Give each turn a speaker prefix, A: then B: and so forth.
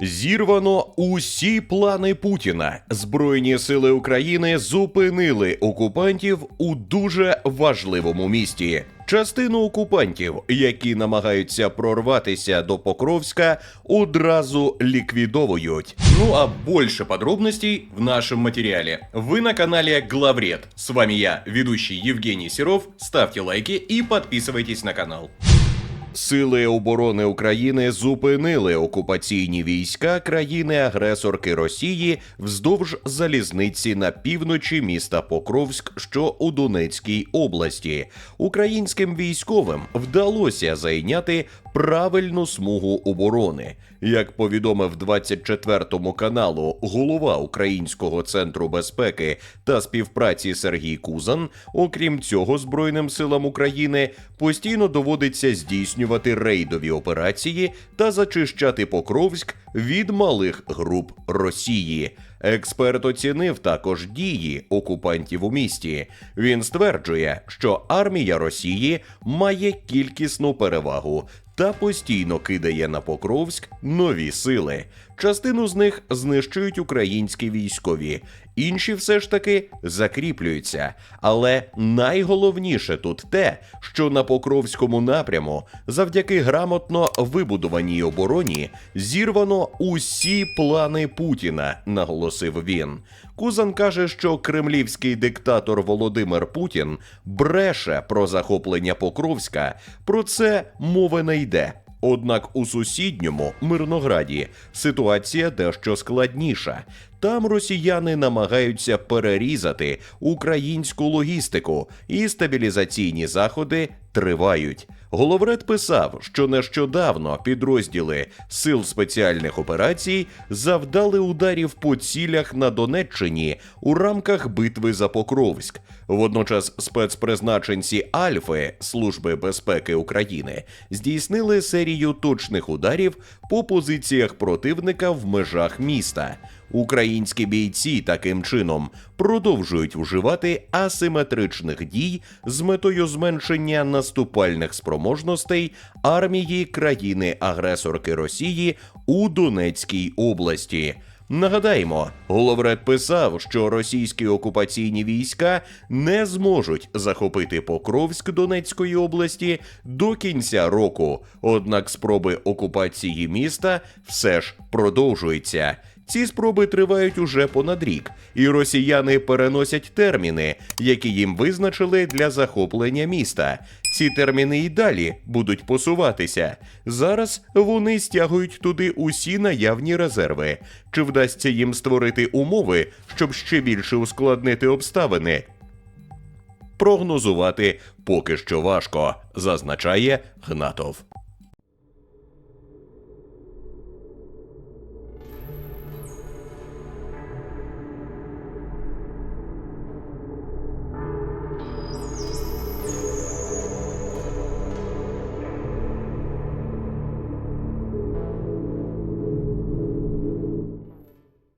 A: Зірвано усі плани Путіна. Збройні сили України зупинили окупантів у дуже важливому місті. Частину окупантів, які намагаються прорватися до Покровська, одразу ліквідовують. Ну а більше подробностей в нашем материале. Вы на канале Главред. С вами я, ведущий Евгений Серов. Ставьте лайки и подписывайтесь на канал. Сили оборони України зупинили окупаційні війська країни-агресорки Росії вздовж залізниці на півночі міста Покровськ, що у Донецькій області. Українським військовим вдалося зайняти правильну смугу оборони. Як повідомив 24-му каналу голова Українського центру безпеки та співпраці Сергій Кузан, окрім цього, Збройним силам України постійно доводиться здійснювати рейдові операції та зачищати Покровськ від малих груп Росії. Експерт оцінив також дії окупантів у місті. Він стверджує, що армія Росії має кількісну перевагу та постійно кидає на Покровськ нові сили. Частину з них знищують українські військові, інші все ж таки закріплюються. Але найголовніше тут те, що на Покровському напряму, завдяки грамотно вибудованій обороні, зірвано усі плани Путіна, наголосив він. Кузан каже, що кремлівський диктатор Володимир Путін бреше про захоплення Покровська. Про це мови не йде. Однак у сусідньому Мирнограді ситуація дещо складніша. Там росіяни намагаються перерізати українську логістику, і стабілізаційні заходи тривають. Головред писав, що нещодавно підрозділи сил спеціальних операцій завдали ударів по цілях на Донеччині у рамках битви за Покровськ. Водночас спецпризначенці Альфи Служби безпеки України здійснили серію точних ударів по позиціях противника в межах міста. Українські бійці таким чином продовжують вживати асиметричних дій з метою зменшення наступальних спроможностей армії країни-агресорки Росії у Донецькій області. Нагадаємо, Головред писав, що російські окупаційні війська не зможуть захопити Покровськ Донецької області до кінця року. Однак спроби окупації міста все ж продовжуються. Ці спроби тривають уже понад рік, і росіяни переносять терміни, які їм визначили для захоплення міста. Ці терміни і далі будуть посуватися. Зараз вони стягують туди усі наявні резерви. Чи вдасться їм створити умови, щоб ще більше ускладнити обставини? Прогнозувати поки що важко, зазначає Гнатов.